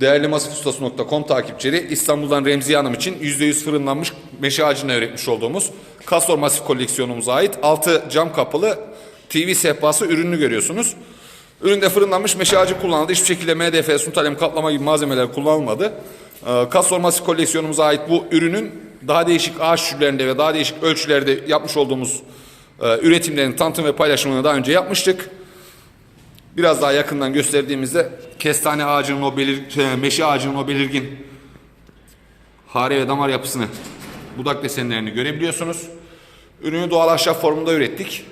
Değerli masifustası.com takipçileri İstanbul'dan Remziye Hanım için %100 fırınlanmış meşe ağacına üretmiş olduğumuz Kastor Masif koleksiyonumuza ait 6 cam kapılı TV sehpası ürününü görüyorsunuz. Üründe fırınlanmış meşe ağacı kullanıldı. Hiçbir şekilde MDF, suntalem, kaplama gibi malzemeler kullanılmadı. Ee, Kastor Masif koleksiyonumuza ait bu ürünün daha değişik ağaç türlerinde ve daha değişik ölçülerde yapmış olduğumuz e, üretimlerin tanıtım ve paylaşımını daha önce yapmıştık. Biraz daha yakından gösterdiğimizde kestane ağacının o belir şey, meşe ağacının o belirgin hare ve damar yapısını, budak desenlerini görebiliyorsunuz. Ürünü doğal ahşap formunda ürettik.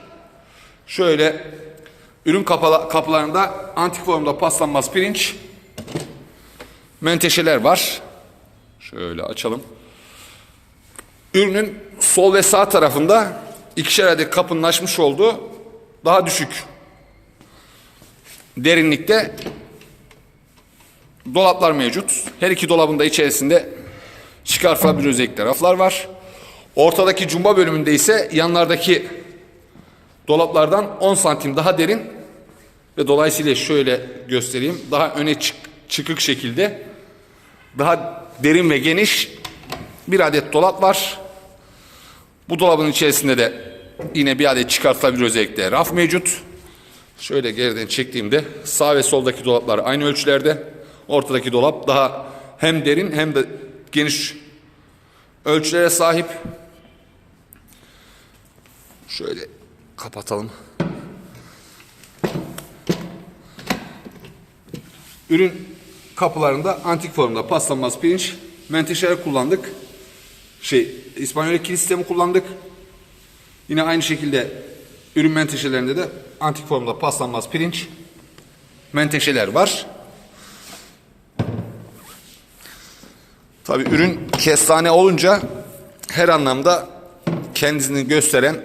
Şöyle ürün kapala, kaplarında antik formda paslanmaz pirinç, menteşeler var. Şöyle açalım. Ürünün sol ve sağ tarafında ikişer adet kapının açmış olduğu daha düşük derinlikte dolaplar mevcut. Her iki dolabın da içerisinde çıkartılabilir özellikle raflar var. Ortadaki cumba bölümünde ise yanlardaki dolaplardan 10 santim daha derin ve dolayısıyla şöyle göstereyim. Daha öne çık- çıkık şekilde daha derin ve geniş bir adet dolap var. Bu dolabın içerisinde de yine bir adet çıkartılabilir özellikle raf mevcut. Şöyle geriden çektiğimde sağ ve soldaki dolaplar aynı ölçülerde. Ortadaki dolap daha hem derin hem de geniş ölçülere sahip. Şöyle kapatalım. Ürün kapılarında antik formda paslanmaz pirinç, menteşeler kullandık. Şey, İspanyol kilit sistemi kullandık. Yine aynı şekilde ürün menteşelerinde de antik formda paslanmaz pirinç menteşeler var. Tabi ürün kestane olunca her anlamda kendisini gösteren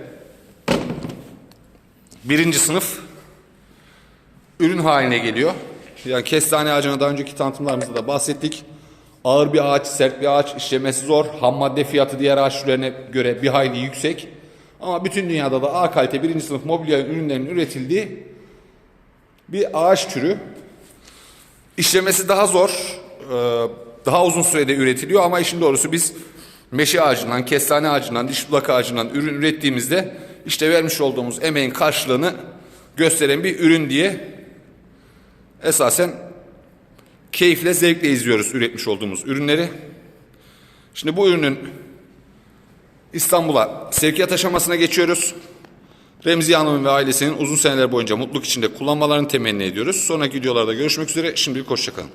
birinci sınıf ürün haline geliyor. Yani kestane ağacına daha önceki tanıtımlarımızda da bahsettik. Ağır bir ağaç, sert bir ağaç, işlemesi zor. Ham madde fiyatı diğer ağaç göre bir hayli yüksek. Ama bütün dünyada da A kalite birinci sınıf mobilya ürünlerinin üretildiği bir ağaç türü. İşlemesi daha zor, e, daha uzun sürede üretiliyor ama işin doğrusu biz meşe ağacından, kestane ağacından, diş budak ağacından ürün ürettiğimizde işte vermiş olduğumuz emeğin karşılığını gösteren bir ürün diye esasen keyifle, zevkle izliyoruz üretmiş olduğumuz ürünleri. Şimdi bu ürünün İstanbul'a sevkiyat aşamasına geçiyoruz. Remzi Hanım ve ailesinin uzun seneler boyunca mutluluk içinde kullanmalarını temenni ediyoruz. Sonraki videolarda görüşmek üzere. Şimdilik hoşçakalın.